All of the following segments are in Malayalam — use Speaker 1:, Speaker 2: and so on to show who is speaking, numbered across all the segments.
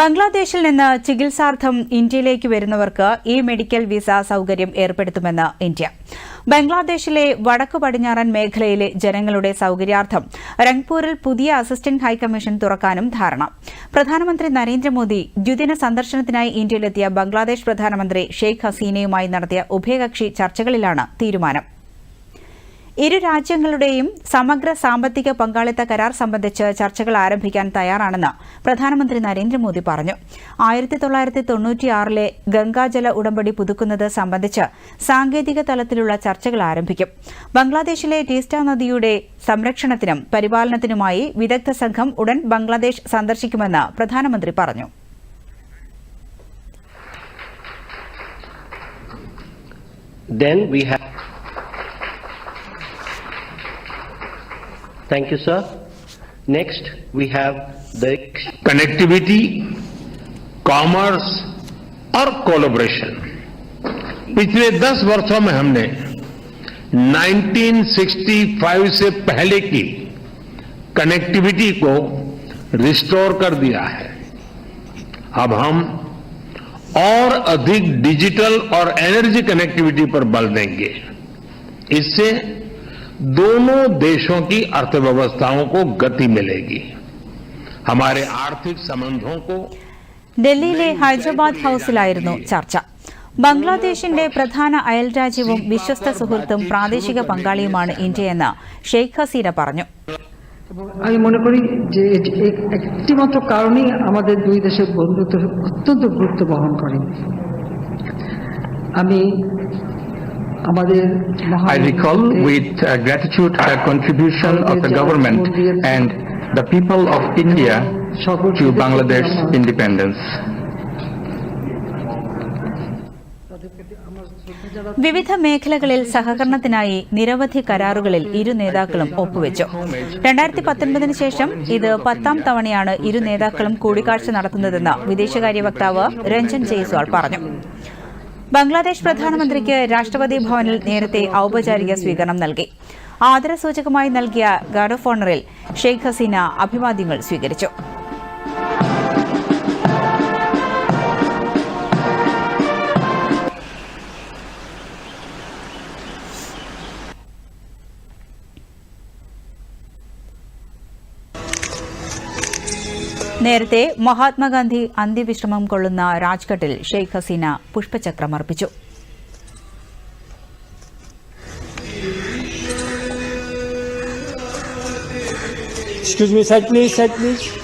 Speaker 1: ബംഗ്ലാദേശിൽ നിന്ന് ചികിത്സാർത്ഥം ഇന്ത്യയിലേക്ക് വരുന്നവർക്ക് ഈ മെഡിക്കൽ വിസ സൌകര്യം ഏർപ്പെടുത്തുമെന്ന് ഇന്ത്യ. ബംഗ്ലാദേശിലെ വടക്കു പടിഞ്ഞാറൻ മേഖലയിലെ ജനങ്ങളുടെ സൌകര്യാർത്ഥം രംഗ്പൂരിൽ പുതിയ അസിസ്റ്റന്റ് ഹൈക്കമ്മീഷൻ തുറക്കാനും ധാരണ. പ്രധാനമന്ത്രി നരേന്ദ്രമോദി ദ്വിദിന സന്ദർശനത്തിനായി ഇന്ത്യയിലെത്തിയ ബംഗ്ലാദേശ് പ്രധാനമന്ത്രി ഷെയ്ഖ് ഹസീനയുമായി നടത്തിയ ഉഭയകക്ഷി ചർച്ചകളിലാണ് തീരുമാനം. ഇരു രാജ്യങ്ങളുടെയും സമഗ്ര സാമ്പത്തിക പങ്കാളിത്ത കരാർ സംബന്ധിച്ച് ചർച്ചകൾ ആരംഭിക്കാൻ തയ്യാറാണെന്ന് പ്രധാനമന്ത്രി നരേന്ദ്രമോദി പറഞ്ഞു ആയിരത്തി തൊള്ളായിരത്തി തൊണ്ണൂറ്റിയാറിലെ ഗംഗാജല ഉടമ്പടി പുതുക്കുന്നത് സംബന്ധിച്ച് സാങ്കേതിക തലത്തിലുള്ള ചർച്ചകൾ ആരംഭിക്കും ബംഗ്ലാദേശിലെ ടീസ്റ്റ നദിയുടെ സംരക്ഷണത്തിനും പരിപാലനത്തിനുമായി വിദഗ്ധ സംഘം ഉടൻ ബംഗ്ലാദേശ് സന്ദർശിക്കുമെന്ന് പ്രധാനമന്ത്രി പറഞ്ഞു
Speaker 2: Then we have. Thank you, sir. Next, we have the
Speaker 3: connectivity commerce और कोलोब्रेशन पिछले 10 वर्षों में हमने 1965 से पहले की कनेक्टिविटी को रिस्टोर कर दिया है। अब हम और अधिक डिजिटल और एनर्जी कनेक्टिविटी पर बल देंगे। इससे दोनों देशों की अर्थव्यवस्थाओं को गति मिलेगी हमारे आर्थिक संबंधों को
Speaker 1: ഡൽഹിയിലെ ഹൈദരാബാദ് ഹൌസിലായിരുന്നു ചർച്ച ബംഗ്ലാദേശിന്റെ പ്രധാന അയൽരാജ്യവും വിശ്വസ്ത സുഹൃത്തും പ്രാദേശിക പങ്കാളിയുമാണ് ഇന്ത്യയെന്ന് ഷെയ്ഖ് ഹസീന പറഞ്ഞു
Speaker 4: আমি মনে করি যে এটি- এক- একটিমাত্র কারণেই আমাদের দুই দেশের বন্ধুত্ব অত্যন্ত গুরুত্ব বহন করে আমি আমাদের মহান
Speaker 5: I recall with uh, gratitude the contribution of the government and the people of India to Bangladesh independence.
Speaker 1: വിവിധ മേഖലകളിൽ സഹകരണത്തിനായി നിരവധി കരാറുകളിൽ ഇരു നേതാക്കളും ഒപ്പുവെച്ചു രണ്ടായിരത്തി പത്തൊൻപതിന് ശേഷം ഇത് പത്താം തവണയാണ് ഇരു നേതാക്കളും കൂടിക്കാഴ്ച നടത്തുന്നതെന്ന് വിദേശകാര്യ വക്താവ് രഞ്ജൻ ജയ്സ്വാൾ പറഞ്ഞു ബംഗ്ലാദേശ് പ്രധാനമന്ത്രിക്ക് രാഷ്ട്രപതി ഭവനിൽ നേരത്തെ ഔപചാരിക സ്വീകരണം നൽകി. ആദരസൂചകമായി നൽകിയ ഗാർഡ് ഓഫ് ഓണറിൽ ഷെയ്ഖ് ഹസീന അഭിവാദ്യങ്ങൾ സ്വീകരിച്ചു. നേരത്തെ മഹാത്മാഗാന്ധി അന്ത്യവിശ്രമം കൊള്ളുന്ന രാജ്ഘട്ടിൽ ഷെയ്ഖ് ഹസീന പുഷ്പചക്രം അർപ്പിച്ചു
Speaker 6: Excuse me, side please, side please.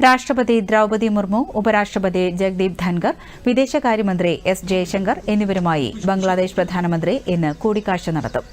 Speaker 1: രാഷ്ട്രപതി ദ്രൌപതി മുർമു ഉപരാഷ്ട്രപതി ജഗ്ദീപ് ധൻകർ വിദേശകാര്യമന്ത്രി എസ് ജയശങ്കർ എന്നിവരുമായി ബംഗ്ലാദേശ് പ്രധാനമന്ത്രി ഇന്ന് കൂടിക്കാഴ്ച നടത്തും.